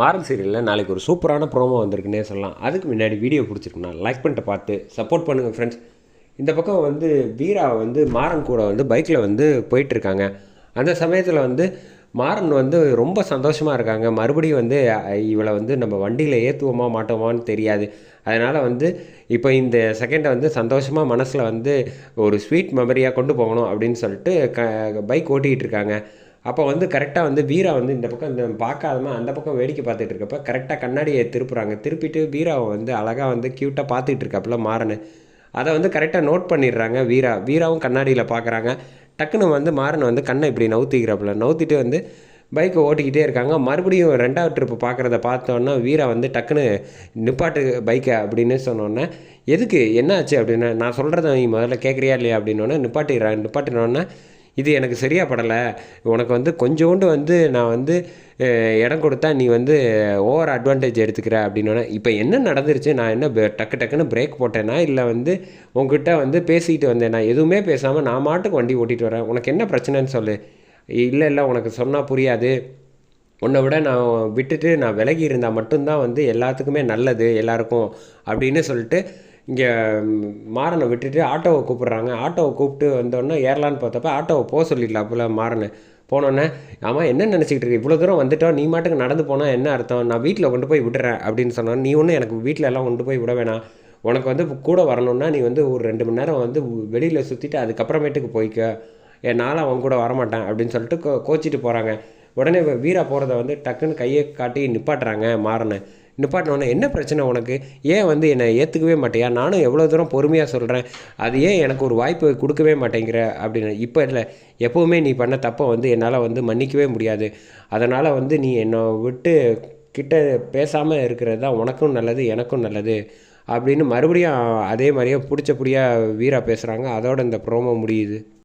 மாறன் சீரியலில் நாளைக்கு ஒரு சூப்பரான ப்ரோமோ வந்திருக்குன்னே சொல்லலாம். அதுக்கு முன்னாடி வீடியோ பிடிச்சிருக்குண்ணா லைக் பண்ணிட்டு பார்த்து சப்போர்ட் பண்ணுங்கள் ஃப்ரெண்ட்ஸ் இந்த பக்கம் வந்து வீரா வந்து மாறன் கூட வந்து பைக்கில் வந்து போயிட்டுருக்காங்க. அந்த சமயத்தில் வந்து மாறன் வந்து ரொம்ப சந்தோஷமாக இருக்காங்க. மறுபடியும் வந்து இவளை வந்து நம்ம வண்டியில் ஏற்றுவோமா மாட்டோமான்னு தெரியாது. அதனால் வந்து இப்போ இந்த செகண்டை வந்து சந்தோஷமாக மனசில் வந்து ஒரு ஸ்வீட் மெமரியாக கொண்டு போகணும் அப்படின்னு சொல்லிட்டு க பைக் ஓட்டிகிட்டு இருக்காங்க. அப்போ வந்து கரெக்டாக வந்து வீரா வந்து இந்த பக்கம் இந்த பார்க்காதமா அந்த பக்கம் வேடிக்கை பார்த்துட்டு இருக்கப்ப கரெக்டாக கண்ணாடியை திருப்புறாங்க. திருப்பிட்டு வீராவை வந்து அழகாக வந்து க்யூட்டாக பார்த்துட்டு இருக்காப்புல மாறனு. அதை வந்து கரெக்டாக நோட் பண்ணிடுறாங்க வீரா. வீராவும் கண்ணாடியில் பார்க்குறாங்க. டக்குன்னு வந்து மாறன் வந்து கண்ணை இப்படி நவுத்திக்கிறாப்புல. நவுத்திட்டு வந்து பைக்கை ஓட்டிக்கிட்டே இருக்காங்க. மறுபடியும் ரெண்டாவது ட்ரிப்பு பார்க்குறத பார்த்தோன்னா வீரா வந்து டக்குன்னு நிப்பாட்டு பைக்கை அப்படின்னு சொன்னோன்னே எதுக்கு? என்ன ஆச்சு அப்படின்னு நான் சொல்கிறத நீ முதல்ல கேட்குறியா இல்லையா அப்படின்னோடனே நிப்பாட்டிடுறாங்க நிப்பாட்டினோன்னே இது எனக்கு சரியாக படலை. உனக்கு வந்து கொஞ்சோண்டு வந்து நான் வந்து இடம் கொடுத்தா நீ வந்து ஓவர் அட்வான்டேஜ் எடுத்துக்கிற அப்படின்னா இப்போ என்ன நடந்துருச்சு? நான் என்ன ப- டக்கு டக்குன்னு பிரேக் போட்டேனா? இல்லை வந்து உங்ககிட்ட வந்து பேசிக்கிட்டு வந்தேன்? நான் எதுவுமே பேசாமல் நான் மாட்டுக்கு வண்டி ஓட்டிகிட்டு வரேன். உனக்கு என்ன பிரச்சனைன்னு சொல்லு. இல்லை இல்லை உனக்கு சொன்னால் புரியாது. உன்னை விட நான் விட்டுட்டு நான் விலகி இருந்தால் மட்டும்தான் வந்து எல்லாத்துக்குமே நல்லது எல்லாருக்கும் அப்படின்னு சொல்லிட்டு இங்கே மாறனை விட்டுட்டு ஆட்டோவை கூப்பிட்றாங்க. ஆட்டோவை கூப்பிட்டு வந்தோடனே ஏறலான்னு பார்த்தப்ப ஆட்டோவை போக சொல்லிடலாப்புல மாறனை. போனோன்னே ஆமாம் என்ன நினச்சிக்கிட்டு இருக்கு? இவ்வளோ தூரம் வந்துட்டோம். நீ மாட்டுக்கு நடந்து போனால் என்ன அர்த்தம்? நான் வீட்டில் கொண்டு போய் விட்டுறேன் அப்படின்னு சொன்னோம் நீ ஒன்றும் எனக்கு வீட்டில் எல்லாம் கொண்டு போய் விட வேணாம். உனக்கு வந்து கூட வரணும்னா நீ வந்து ஒரு ரெண்டு மணி நேரம் வந்து வெளியில் சுற்றிட்டு அதுக்கப்புறமேட்டுக்கு போய்க்க. என்னால் அவன் கூட வரமாட்டேன். அப்படின்னு சொல்லிட்டு கோ கோச்சிட்டு போகிறாங்க உடனே வீரா போகிறத வந்து டக்குன்னு கையை காட்டி நிப்பாட்டுறாங்க மாறனை. நிப்பாட்டினோடனே என்ன பிரச்சனை உனக்கு? ஏன் வந்து என்னை ஏற்றுக்கவே மாட்டேயா? நானும் எவ்வளோ தூரம் பொறுமையாக சொல்கிறேன் அது ஏன் எனக்கு ஒரு வாய்ப்பு கொடுக்கவே மாட்டேங்கிற? அப்படின்னு. இப்போ இல்லை எப்போவுமே நீ பண்ண தப்பை வந்து என்னால் வந்து மன்னிக்கவே முடியாது. அதனால் வந்து நீ என்னை விட்டு கிட்ட பேசாமல் இருக்கிறது தான் உனக்கும் நல்லது எனக்கும் நல்லது அப்படின்னு மறுபடியும் அதே மாதிரியே பிடிச்ச புடியா வீரா பேசுகிறாங்க அதோட இந்த ப்ரோமோ முடியுது.